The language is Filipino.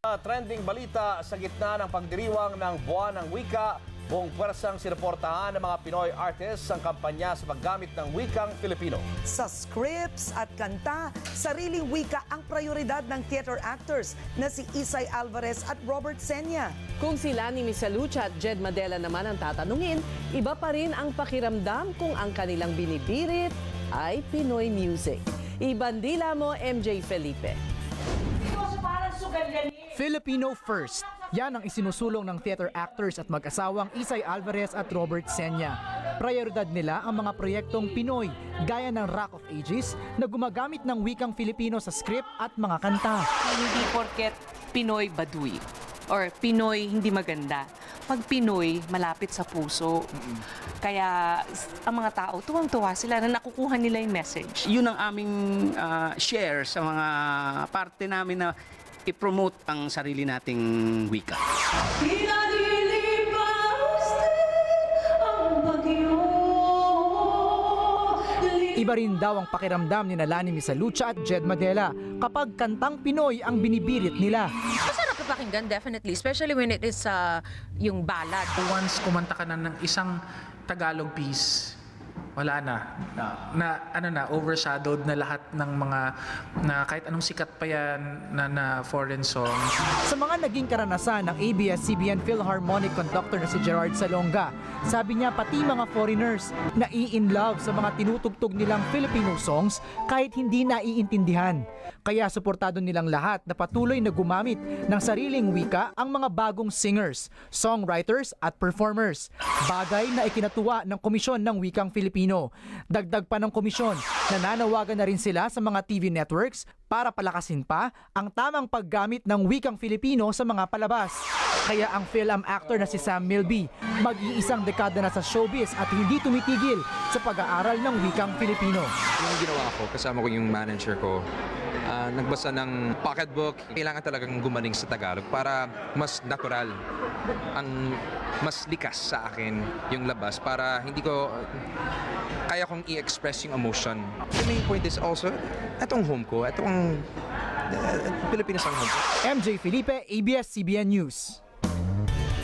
Sa Trending balita sa gitna ng pagdiriwang ng buwan ng wika, buong pwersang sinuportahan ng mga Pinoy artists ang kampanya sa paggamit ng wikang Filipino. Sa scripts at kanta, sariling wika ang prioridad ng theater actors na si Isay Alvarez at Robert Senya. Kung sila ni Miss Lucha at Jed Madela naman ang tatanungin, iba pa rin ang pakiramdam kung ang kanilang binibirit ay Pinoy music. Ibandila mo, MJ Felipe. Filipino First. Yan ang isinusulong ng theater actors at mag-asawang Isay Alvarez at Robert Senya. Prioridad nila ang mga proyektong Pinoy, gaya ng Rock of Ages na gumagamit ng wikang Filipino sa script at mga kanta. hindi porket Pinoy baduy or Pinoy hindi maganda. Pag Pinoy, malapit sa puso. Kaya ang mga tao, tuwang-tuwa sila na nakukuha nila yung message. yun ang aming ah, share sa mga parte namin na i-promote ang sarili nating wika. Iba rin daw ang pakiramdam ni Nalani Misalucha at Jed Madela kapag kantang Pinoy ang binibirit nila. Masarap papakinggan, definitely. Especially when it is uh, yung ballad. once kumanta ka na ng isang Tagalog piece, wala na. Na ano na overshadowed na lahat ng mga na kahit anong sikat pa yan na, na foreign song. Sa mga naging karanasan ng ABS-CBN Philharmonic conductor na si Gerard Salonga, sabi niya pati mga foreigners na in love sa mga tinutugtog nilang Filipino songs kahit hindi naiintindihan. Kaya suportado nilang lahat na patuloy na gumamit ng sariling wika ang mga bagong singers, songwriters at performers. Bagay na ikinatuwa ng Komisyon ng Wikang Filipino. Dagdag pa ng komisyon, nananawagan na rin sila sa mga TV networks para palakasin pa ang tamang paggamit ng wikang Filipino sa mga palabas. Kaya ang film actor na si Sam Milby, mag-iisang dekada na sa showbiz at hindi tumitigil sa pag-aaral ng wikang Filipino. Yung ginawa ko, kasama ko yung manager ko, ah, nagbasa ng pocketbook. Kailangan talagang gumaling sa Tagalog para mas natural, ang mas likas sa akin yung labas para hindi ko kaya kong i-express yung emotion. The main point is also, etong home ko, etong uh, Pilipinas ang home ko. MJ Felipe, ABS-CBN News.